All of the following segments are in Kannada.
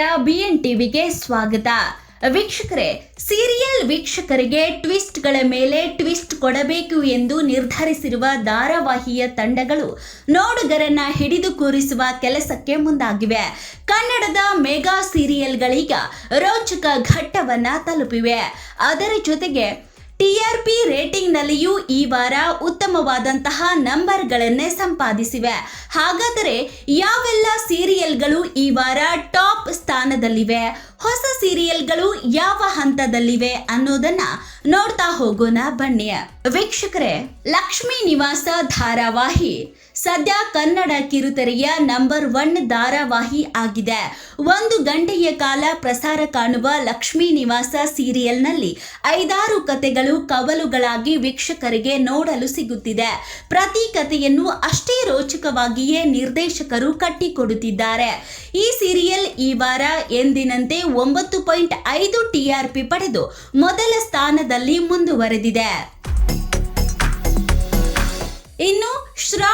ನಮಸ್ಕಾರ ಬಿಎನ್ ಟಿವಿಗೆ ಸ್ವಾಗತ. ವೀಕ್ಷಕರೇ ಸೀರಿಯಲ್ ವೀಕ್ಷಕರಿಗೆ ಟ್ವಿಸ್ಟ್ಗಳ ಮೇಲೆ ಟ್ವಿಸ್ಟ್ ಕೊಡಬೇಕು ಎಂದು ನಿರ್ಧರಿಸಿರುವ ಧಾರಾವಾಹಿಯ ತಂಡಗಳು ನೋಡುಗರನ್ನ ಹಿಡಿದು ಕೂರಿಸುವ ಕೆಲಸಕ್ಕೆ ಮುಂದಾಗಿವೆ. ಕನ್ನಡದ ಮೆಗಾ ಸೀರಿಯಲ್ಗಳೀಗ ರೋಚಕ ಘಟ್ಟವನ್ನ ತಲುಪಿವೆ. ಅದರ ಜೊತೆಗೆ ಟಿಆರ್ಪಿ ರೇಟಿಂಗ್ನಲ್ಲಿಯೂ ಈ ವಾರ ಉತ್ತಮವಾದಂತಹ ನಂಬರ್ಗಳನ್ನೇ ಸಂಪಾದಿಸಿವೆ. ಹಾಗಾದರೆ ಯಾವೆಲ್ಲ ಸೀರಿಯಲ್ಗಳು ಈ ವಾರ ಟಾಪ್ ಸ್ಥಾನದಲ್ಲಿವೆ? ಹೊಸ ಸೀರಿಯಲ್ಗಳು ಯಾವ ಹಂತದಲ್ಲಿವೆ ಅನ್ನೋದನ್ನ ನೋಡ್ತಾ ಹೋಗೋಣ ಬನ್ನಿ. ವೀಕ್ಷಕರೇ, ಲಕ್ಷ್ಮೀ ನಿವಾಸ ಧಾರಾವಾಹಿ. ಸದ್ಯ ಕನ್ನಡ ಕಿರುತೆರೆಯ ನಂಬರ್ ಒನ್ ಧಾರಾವಾಹಿ ಆಗಿದೆ. ಒಂದು ಗಂಟೆಯ ಕಾಲ ಪ್ರಸಾರ ಕಾಣುವ ಲಕ್ಷ್ಮೀ ನಿವಾಸ ಸೀರಿಯಲ್ನಲ್ಲಿ ಐದಾರು ಕತೆಗಳು ಕವಲುಗಳಾಗಿ ವೀಕ್ಷಕರಿಗೆ ನೋಡಲು ಸಿಗುತ್ತಿದೆ. ಪ್ರತಿ ಕಥೆಯನ್ನು ಅಷ್ಟೇ ರೋಚಕವಾಗಿಯೇ ನಿರ್ದೇಶಕರು ಕಟ್ಟಿಕೊಡುತ್ತಿದ್ದಾರೆ. ಈ ಸೀರಿಯಲ್ ಈ ವಾರ ಎಂದಿನಂತೆ ಒಂಬತ್ತು ಪಾಯಿಂಟ್ ಐದು ಟಿಆರ್ಪಿ ಪಡೆದು ಮೊದಲ ಸ್ಥಾನದಲ್ಲಿ ಮುಂದುವರೆದಿದೆ. ಇನ್ನು ಶ್ರಾವಣಿ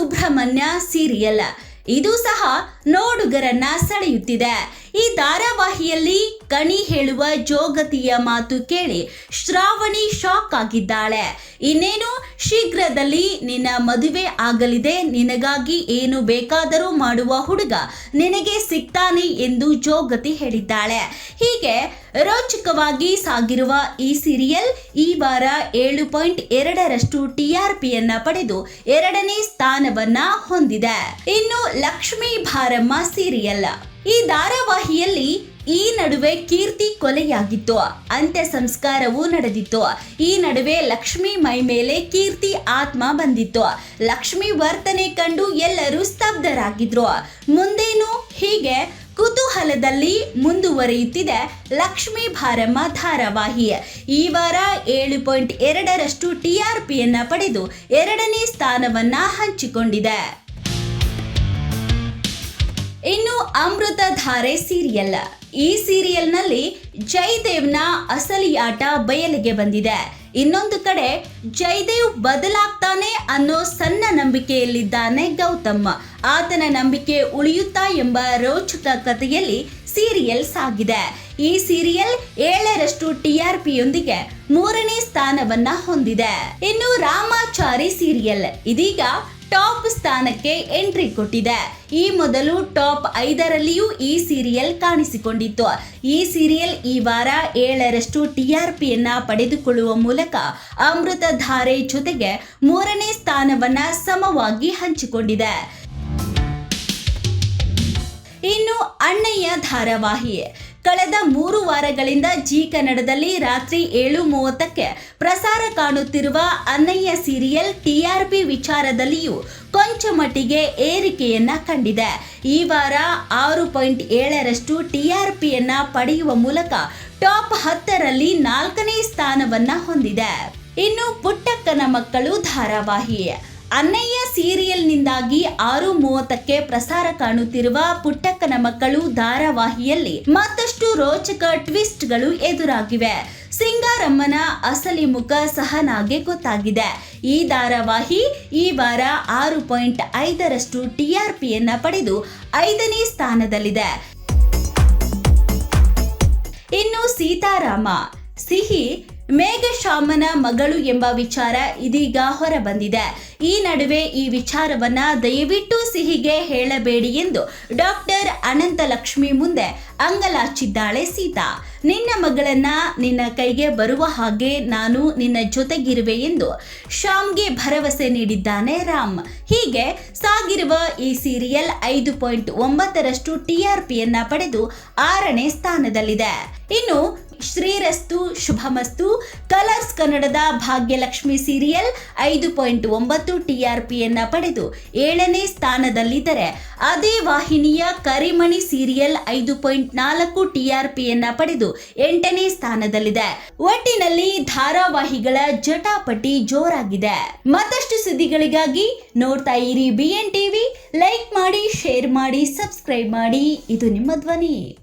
ಸುಬ್ರಹ್ಮಣ್ಯ ಸೀರಿಯಲ್ ಇದು ಸಹ ನೋಡುಗರನ್ನ ಸೆಳೆಯುತ್ತಿದೆ. ಈ ಧಾರಾವಾಹಿಯಲ್ಲಿ ಕಣಿ ಹೇಳುವ ಜೋಗತಿಯ ಮಾತು ಕೇಳಿ ಶ್ರಾವಣಿ ಶಾಕ್ ಆಗಿದ್ದಾಳೆ. ಇನ್ನೇನು? ಶೀಘ್ರದಲ್ಲಿ ನಿನ್ನ ಮದುವೆ ಆಗಲಿದೆ. ನಿನಗಾಗಿ ಏನು ಬೇಕಾದರೂ ಮಾಡುವ ಹುಡುಗ ನಿನಗೆ ಸಿಗ್ತಾನೆ ಎಂದು ಜೋಗತಿ ಹೇಳಿದ್ದಾಳೆ. ಹೀಗೆ ರೋಚಕವಾಗಿ ಸಾಗಿರುವ ಈ ಸೀರಿಯಲ್ ಈ ವಾರ ಏಳು ಪಾಯಿಂಟ್ ಎರಡರಷ್ಟು ಟಿಆರ್ಪಿಯನ್ನ ಪಡೆದು ಎರಡನೇ ಸ್ಥಾನವನ್ನ ಹೊಂದಿದೆ. ಇನ್ನು ಲಕ್ಷ್ಮೀ ಭಾರಮ್ಮ ಸೀರಿಯಲ್. ಈ ಧಾರಾವಾಹಿಯಲ್ಲಿ ಈ ನಡುವೆ ಕೀರ್ತಿ ಕೊಲೆಯಾಗಿತ್ತು. ಅಂತ್ಯ ಸಂಸ್ಕಾರವೂ ನಡೆದಿತ್ತು. ಈ ನಡುವೆ ಲಕ್ಷ್ಮಿ ಮೈ ಮೇಲೆ ಕೀರ್ತಿ ಆತ್ಮ ಬಂದಿತ್ತು. ಲಕ್ಷ್ಮಿ ವರ್ತನೆ ಕಂಡು ಎಲ್ಲರೂ ಸ್ತಬ್ಧರಾಗಿದ್ರು. ಮುಂದೇನು ಹೀಗೆ ಕುತೂಹಲದಲ್ಲಿ ಮುಂದುವರಿಯುತ್ತಿದೆ ಲಕ್ಷ್ಮೀ ಭಾರಮ್ಮ ಧಾರಾವಾಹಿ. ಈ ವಾರ ಏಳು ಪಾಯಿಂಟ್ ಎರಡರಷ್ಟು ಟಿಆರ್ಪಿಯನ್ನ ಪಡೆದು ಎರಡನೇ ಸ್ಥಾನವನ್ನ ಹಂಚಿಕೊಂಡಿದೆ. ಇನ್ನು ಅಮೃತಧಾರೆ ಸೀರಿಯಲ್. ಈ ಸೀರಿಯಲ್ನಲ್ಲಿ ಜಯದೇವ್ನ ಅಸಲಿ ಆಟ ಬಯಲಿಗೆ ಬಂದಿದೆ. ಇನ್ನೊಂದು ಕಡೆ ಜಯದೇವ್ ಬದಲಾಗ್ತಾನೆ ಅನ್ನೋ ಸಣ್ಣ ನಂಬಿಕೆಯಲ್ಲಿದ್ದಾನೆ ಗೌತಮ್. ಆತನ ನಂಬಿಕೆ ಉಳಿಯುತ್ತಾ ಎಂಬ ರೋಚಕ ಕಥೆಯಲ್ಲಿ ಸೀರಿಯಲ್ ಸಾಗಿದೆ. ಈ ಸೀರಿಯಲ್ ಏಳರಷ್ಟು ಟಿಆರ್ಪಿಯೊಂದಿಗೆ ಮೂರನೇ ಸ್ಥಾನವನ್ನ ಹೊಂದಿದೆ. ಇನ್ನು ರಾಮಾಚಾರಿ ಸೀರಿಯಲ್. ಇದೀಗ ಟಾಪ್ ಸ್ಥಾನಕ್ಕೆ ಎಂಟ್ರಿ ಕೊಟ್ಟಿದೆ. ಈ ಮೊದಲು ಟಾಪ್ ಐದರಲ್ಲಿಯೂ ಈ ಸೀರಿಯಲ್ ಕಾಣಿಸಿಕೊಂಡಿತ್ತು. ಈ ಸೀರಿಯಲ್ ಈ ವಾರ ಏಳರಷ್ಟು ಟಿಆರ್ಪಿಯನ್ನ ಪಡೆದುಕೊಳ್ಳುವ ಮೂಲಕ ಅಮೃತಧಾರೆ ಜೊತೆಗೆ ಮೂರನೇ ಸ್ಥಾನವನ್ನ ಸಮವಾಗಿ ಹಂಚಿಕೊಂಡಿದೆ. ಇನ್ನು ಅಣ್ಣಯ್ಯ ಧಾರಾವಾಹಿ. ಕಳೆದ ಮೂರು ವಾರಗಳಿಂದ ಜೀ ಕನ್ನಡದಲ್ಲಿ ರಾತ್ರಿ ಏಳು ಮೂವತ್ತಕ್ಕೆ ಪ್ರಸಾರ ಕಾಣುತ್ತಿರುವ ಅನ್ನಯ್ಯ ಸೀರಿಯಲ್ ಟಿಆರ್ಪಿ ವಿಚಾರದಲ್ಲಿಯೂ ಕೊಂಚ ಮಟ್ಟಿಗೆ ಏರಿಕೆಯನ್ನ ಕಂಡಿದೆ. ಈ ವಾರ ಆರು ಪಾಯಿಂಟ್ ಏಳರಷ್ಟು ಟಿಆರ್ಪಿಯನ್ನ ಪಡೆಯುವ ಮೂಲಕ ಟಾಪ್ ಹತ್ತರಲ್ಲಿ ನಾಲ್ಕನೇ ಸ್ಥಾನವನ್ನ ಹೊಂದಿದೆ. ಇನ್ನು ಪುಟ್ಟಕ್ಕನ ಮಕ್ಕಳು ಧಾರಾವಾಹಿ. ಅನ್ನಯ್ಯ ಸೀರಿಯಲ್ನಿಂದಾಗಿ ಆರು ಮೂವತ್ತಕ್ಕೆ ಪ್ರಸಾರ ಕಾಣುತ್ತಿರುವ ಪುಟ್ಟಕ್ಕನ ಮಕ್ಕಳು ಧಾರಾವಾಹಿಯಲ್ಲಿ ಮತ್ತಷ್ಟು ರೋಚಕ ಟ್ವಿಸ್ಟ್ಗಳು ಎದುರಾಗಿವೆ. ಸಿಂಗಾರಮ್ಮನ ಅಸಲಿ ಮುಖ ಸಹನಾಗೆ ಗೊತ್ತಾಗಿದೆ. ಈ ಧಾರಾವಾಹಿ ಈ ವಾರ ಆರು ಪಾಯಿಂಟ್ ಐದರಷ್ಟು ಟಿಆರ್ಪಿಯನ್ನ ಪಡೆದು ಐದನೇ ಸ್ಥಾನದಲ್ಲಿದೆ. ಇನ್ನು ಸೀತಾರಾಮ, ಸಿಹಿ ಮೇಘಶ್ಯಾಮನ ಮಗಳು ಎಂಬ ವಿಚಾರ ಇದೀಗ ಹೊರಬಂದಿದೆ. ಈ ನಡುವೆ ಈ ವಿಚಾರವನ್ನ ದಯವಿಟ್ಟು ಸಿಹಿಗೆ ಹೇಳಬೇಡಿ ಎಂದು ಡಾಕ್ಟರ್ ಅನಂತ ಲಕ್ಷ್ಮಿ ಮುಂದೆ ಅಂಗಲಾಚಿದ್ದಾಳೆ ಸೀತಾ. ನಿನ್ನ ಮಗಳನ್ನ ನಿನ್ನ ಕೈಗೆ ಬರುವ ಹಾಗೆ ನಾನು ನಿನ್ನ ಜೊತೆಗಿರುವೆ ಎಂದು ಶ್ಯಾಮ್ಗೆ ಭರವಸೆ ನೀಡಿದ್ದಾನೆ ರಾಮ್. ಹೀಗೆ ಸಾಗಿರುವ ಈ ಸೀರಿಯಲ್ ಐದು ಪಾಯಿಂಟ್ ಒಂಬತ್ತರಷ್ಟು ಟಿಆರ್ಪಿಯನ್ನ ಪಡೆದು ಆರನೇ ಸ್ಥಾನದಲ್ಲಿದೆ. ಇನ್ನು ಶ್ರೀರಸ್ತು, ಶುಭಮಸ್ತು. ಕಲರ್ಸ್ ಕನ್ನಡದ ಭಾಗ್ಯಲಕ್ಷ್ಮಿ ಸೀರಿಯಲ್ ಐದು ಪಾಯಿಂಟ್ ಒಂಬತ್ತು ಟಿಆರ್ಪಿಯನ್ನ ಪಡೆದು ಏಳನೇ ಸ್ಥಾನದಲ್ಲಿದ್ದರೆ, ಅದೇ ವಾಹಿನಿಯ ಕರಿಮಣಿ ಸೀರಿಯಲ್ ಐದು ಪಾಯಿಂಟ್ ನಾಲ್ಕು ಟಿಆರ್ಪಿಯನ್ನ ಪಡೆದು ಎಂಟನೇ ಸ್ಥಾನದಲ್ಲಿದೆ. ಒಟ್ಟಿನಲ್ಲಿ ಧಾರಾವಾಹಿಗಳ ಜಟಾಪಟಿ ಜೋರಾಗಿದೆ. ಮತ್ತಷ್ಟು ಸುದ್ದಿಗಳಿಗಾಗಿ ನೋಡ್ತಾ ಇರಿ ಬಿಎನ್ ಟಿವಿ ಲೈಕ್ ಮಾಡಿ ಶೇರ್ ಮಾಡಿ ಸಬ್ಸ್ಕ್ರೈಬ್ ಮಾಡಿ. ಇದು ನಿಮ್ಮ ಧ್ವನಿ.